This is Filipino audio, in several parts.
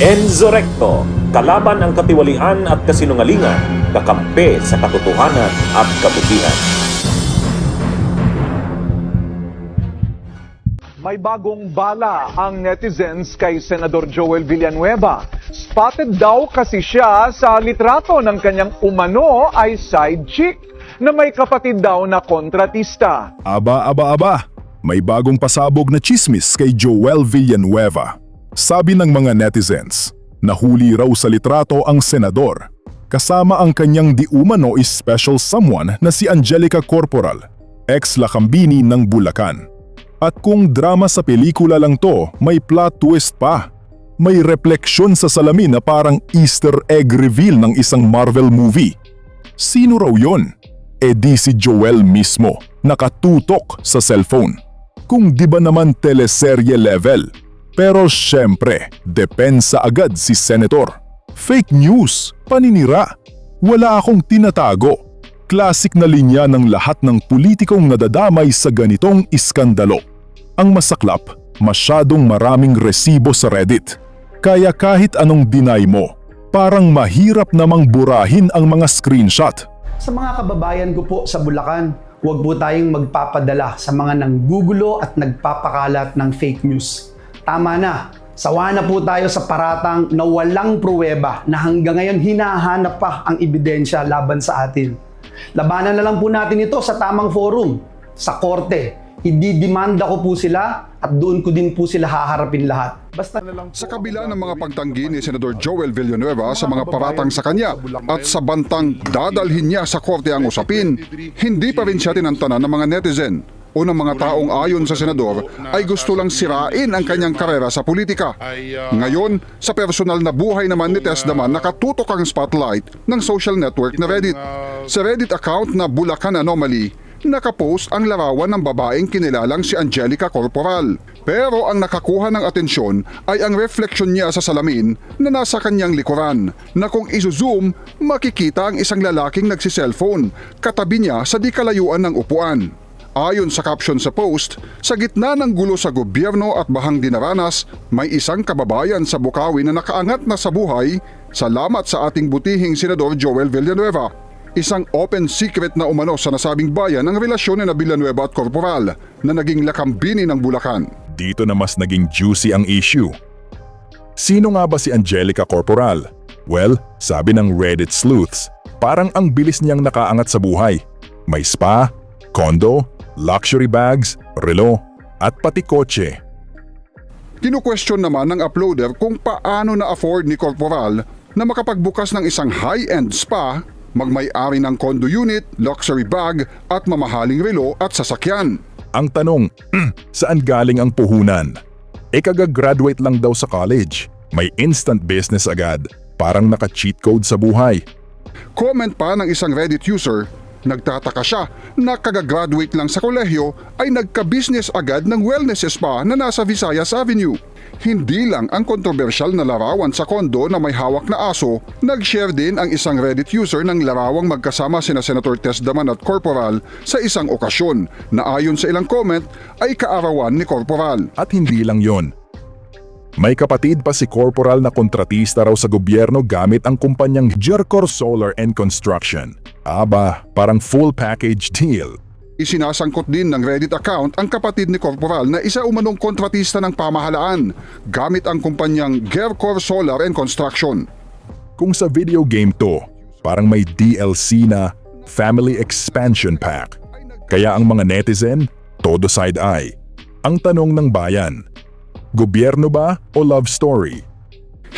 Enzo Recto, kalaban ang katiwalian at kasinungalingan, kakampi sa katotohanan at kabutihan. May bagong bala ang netizens kay Senador Joel Villanueva. Spotted daw kasi siya sa litrato ng kanyang umano ay side chick na may kapatid daw na kontratista. Aba, aba, aba. May bagong pasabog na chismis kay Joel Villanueva. Sabi ng mga netizens, nahuli raw sa litrato ang senador. Kasama ang kanyang di umano is special someone na si Angelica Corporal, ex-lakambini ng Bulacan. At kung drama sa pelikula lang to, may plot twist pa. May refleksyon sa salamin na parang easter egg reveal ng isang Marvel movie. Sino raw yon? E di si Joel mismo, nakatutok sa cellphone. Kung di ba naman teleserye level. Pero syempre, depensa agad si Senator. Fake news, paninira. Wala akong tinatago. Classic na linya ng lahat ng politikong nadadamay sa ganitong iskandalo. Ang masaklap, masyadong maraming resibo sa Reddit. Kaya kahit anong deny mo, parang mahirap namang burahin ang mga screenshot. Sa mga kababayan ko po sa Bulacan, huwag po tayong magpapadala sa mga nanggugulo at nagpapakalat ng fake news. Tama na, sawa na po tayo sa paratang na walang pruweba na hanggang ngayon hinahanap pa ang ebidensya laban sa atin. Labanan na lang po natin ito sa tamang forum, sa korte. Ididimanda ko po sila at doon ko din po sila haharapin lahat. Basta Sa kabila ng mga pagtanggi ni Senador Joel Villanueva sa mga paratang sa kanya at sa bantang dadalhin niya sa korte ang usapin, hindi pa rin siya tinantanan ng mga netizen o ng mga taong ayon sa senador ay gusto lang sirain ang kanyang karera sa politika. Ngayon, sa personal na buhay naman ni Tess naman nakatutok ang spotlight ng social network na Reddit. Sa Reddit account na Bulacan Anomaly, nakapost ang larawan ng babaeng kinilalang si Angelica Corporal. Pero ang nakakuha ng atensyon ay ang refleksyon niya sa salamin na nasa kanyang likuran na kung iso-zoom, makikita ang isang lalaking nagsiselfone katabi niya sa di kalayuan ng upuan. Ayon sa caption sa post, sa gitna ng gulo sa gobyerno at bahang dinaranas, may isang kababayan sa Bukawi na nakaangat na sa buhay, salamat sa ating butihing Senador Joel Villanueva. Isang open secret na umano sa nasabing bayan ang relasyon ni Villanueva at Corporal na naging lakambini ng Bulacan. Dito na mas naging juicy ang issue. Sino nga ba si Angelica Corporal? Well, sabi ng Reddit sleuths, parang ang bilis niyang nakaangat sa buhay. May spa, condo, luxury bags, relo, at pati kotse. Kinu-question naman ng uploader kung paano na-afford ni Corporal na makapagbukas ng isang high-end spa, magmay-ari ng condo unit, luxury bag at mamahaling relo at sasakyan. Ang tanong, saan galing ang puhunan? E kagagraduate lang daw sa college. May instant business agad. Parang naka-cheat code sa buhay. Comment pa ng isang Reddit user, nagtataka siya na kagagraduate lang sa kolehiyo ay nagka-business agad ng wellness spa na nasa Visayas Avenue. Hindi lang ang kontrobersyal na larawan sa kondo na may hawak na aso, nag-share din ang isang Reddit user ng larawang magkasama sina Senator Tess Daman at Corporal sa isang okasyon na ayon sa ilang comment ay kaarawan ni Corporal. At hindi lang yon. May kapatid pa si Corporal na kontratista raw sa gobyerno gamit ang kumpanyang Jercor Solar and Construction. Aba, parang full package deal. Isinasangkot din ng Reddit account ang kapatid ni Corporal na isa umanong kontratista ng pamahalaan gamit ang kumpanyang Gercor Solar and Construction. Kung sa video game to, parang may DLC na Family Expansion Pack. Kaya ang mga netizen, todo side-eye. Ang tanong ng bayan, gobyerno ba o love story?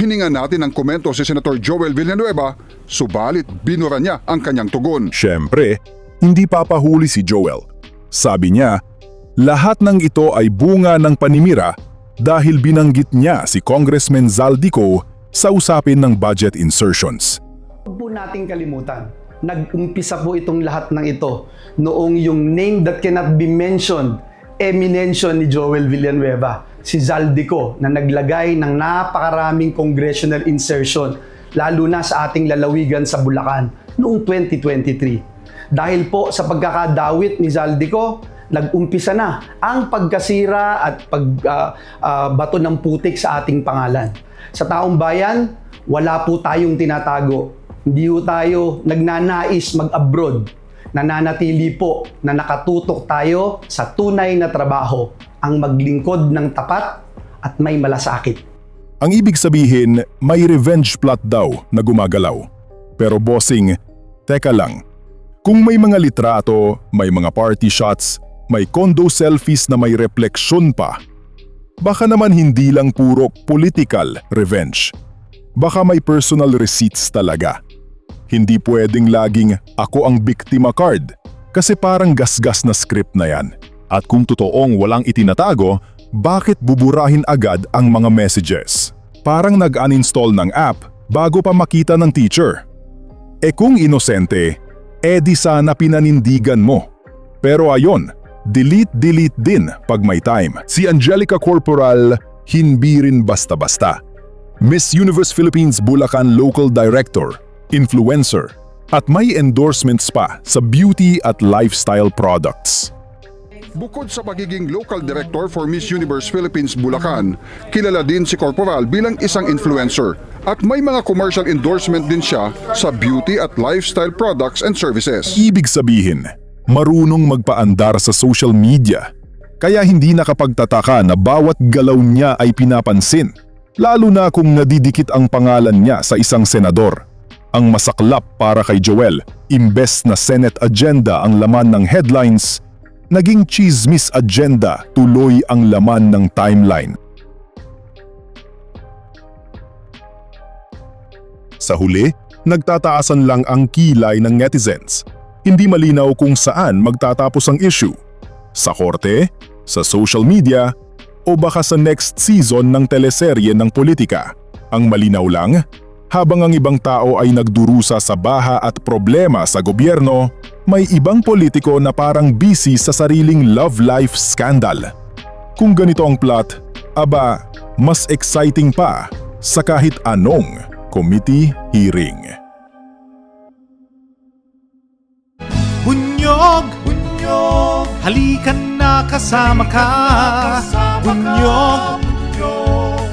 Hininga natin ang komento si Senator Joel Villanueva, subalit binura niya ang kanyang tugon. Siyempre, hindi papahuli si Joel. Sabi niya, lahat ng ito ay bunga ng panimira dahil binanggit niya si Congressman Zaldico sa usapin ng budget insertions. Huwag po nating kalimutan, nag-umpisa po itong lahat ng ito noong yung name that cannot be mentioned, eminensyon ni Joel Villanueva, si Zaldico, na naglagay ng napakaraming congressional insertion, lalo na sa ating lalawigan sa Bulacan noong 2023. Dahil po sa pagkakadawit ni Zaldico, nag-umpisa na ang pagkasira at pagbato ng putik sa ating pangalan. Sa taong bayan, wala po tayong tinatago. Hindi po tayo nagnanais mag-abroad. Nananatili po na nakatutok tayo sa tunay na trabaho, ang maglingkod ng tapat at may malasakit. Ang ibig sabihin, may revenge plot daw na gumagalaw. Pero bossing, teka lang. Kung may mga litrato, may mga party shots, may condo selfies na may refleksyon pa, baka naman hindi lang puro political revenge. Baka may personal receipts talaga. Hindi pwedeng laging ako ang biktima card kasi parang gasgas na script na yan. At kung totoong walang itinatago, bakit buburahin agad ang mga messages? Parang nag-uninstall ng app bago pa makita ng teacher. E kung inosente, edi sana pinanindigan mo. Pero ayon, delete-delete din pag may time. Si Angelica Corporal, hindi rin basta-basta. Miss Universe Philippines Bulacan Local Director, influencer, at may endorsements pa sa beauty at lifestyle products. Bukod sa pagiging local director for Miss Universe Philippines Bulacan, kilala din si Corporal bilang isang influencer at may mga commercial endorsement din siya sa beauty at lifestyle products and services. Ibig sabihin, marunong magpaandar sa social media. Kaya hindi nakapagtataka na bawat galaw niya ay pinapansin. Lalo na kung nadidikit ang pangalan niya sa isang senador. Ang masaklap para kay Joel, imbes na Senate agenda ang laman ng headlines, naging chismis agenda tuloy ang laman ng timeline. Sa huli, nagtataasan lang ang kilay ng netizens. Hindi malinaw kung saan magtatapos ang issue. Sa korte, sa social media, o baka sa next season ng teleserye ng politika. Ang malinaw lang, habang ang ibang tao ay nagdurusa sa baha at problema sa gobyerno, may ibang politiko na parang busy sa sariling love life scandal. Kung ganito ang plot, aba, mas exciting pa sa kahit anong committee hearing. Bunyog, bunyog, halikan na kasama ka. Bunyog,